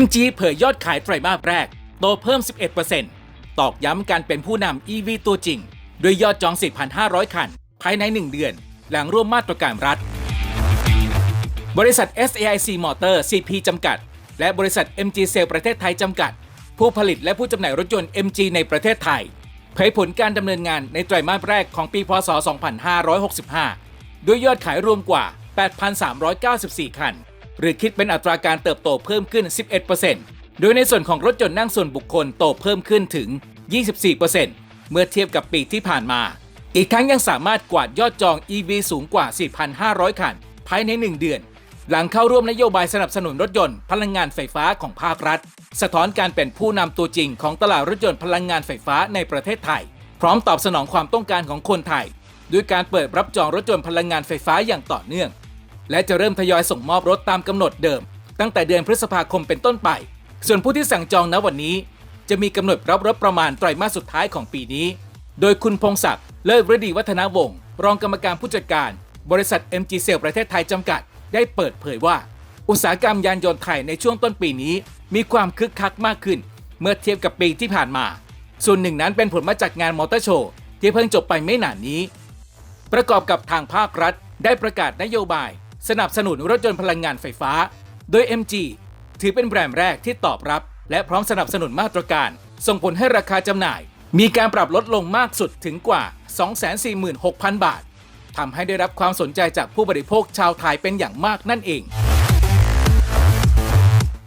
MG เผยยอดขายไตรมาสแรก โตเพิ่ม 11%ตอกย้ำการเป็นผู้นำ EV ตัวจริง ด้วยยอดจอง 4,500 คัน ภายใน 1 เดือน หลังร่วมมาตรการรัฐ บริษัท SAIC Motor CP จำกัด และบริษัท MG Sale ประเทศไทยจำกัด ผู้ผลิตและผู้จำหน่ายรถยนต์ MG ในประเทศไทย เผยผลการดำเนินงานในไตรมาสแรกของปี พศ 2565 ด้วยยอดขายรวมกว่า 8,394 คัน หรือคิดเป็นอัตราการเติบโตเพิ่มขึ้น 11%โดยในส่วนของรถยนต์นั่งส่วนบุคคลโตเพิ่มขึ้นถึง 24%เมื่อเทียบกับปีที่ผ่านมา อีกทั้งยังสามารถกวาดยอดจอง EV สูงกว่า 4,500 คัน ภายใน 1 เดือน หลังเข้าร่วมนโยบายสนับสนุนรถยนต์พลังงานไฟฟ้าของภาครัฐ สะท้อนการเป็นผู้นำตัวจริงของตลาดรถยนต์พลังงานไฟฟ้าในประเทศไทย พร้อมตอบสนองความต้องการของคนไทย ด้วยการเปิดรับจองรถยนต์พลังงานไฟฟ้าอย่างต่อเนื่อง และจะเริ่มทยอยส่งมอบรถตามกำหนดเดิม ตั้งแต่เดือนพฤษภาคมเป็นต้นไป ส่วนผู้ที่สั่งจองณวันนี้ จะมีกำหนดรับรถประมาณไตรมาสสุดท้ายของปีนี้ โดยคุณพงศักดิ์เลิศฤดีวัฒนวงศ์รองกรรมการผู้จัดการ บริษัท MG s a l ประเทศไทยจำกัด ได้เปิดเผยว่า อุตสาหกรรมยานยนต์ไทยในช่วงต้นปีนี้ มีความคึกคักมากขึ้น เมื่อเทียบกับปีที่ผ่านมา ส่วนหนึ่งนั้นเป็นผลมาจากงานมอเตอร์โชว์ที่เพิ่งจบไปไม่นานนี้ ประกอบกับทางภาครัฐได้ประกาศนโยบาย สนับสนุนรถยนต์พลังงานไฟฟ้า โดย MG ถือเป็นแบรนด์แรกที่ตอบรับ และพร้อมสนับสนุนมาตรการ ส่งผลให้ราคาจำหน่าย มีการปรับลดลงมากสุดถึงกว่า 246,000 บาททำให้ได้รับความสนใจจากผู้บริโภคชาวไทยเป็นอย่างมากนั่นเอง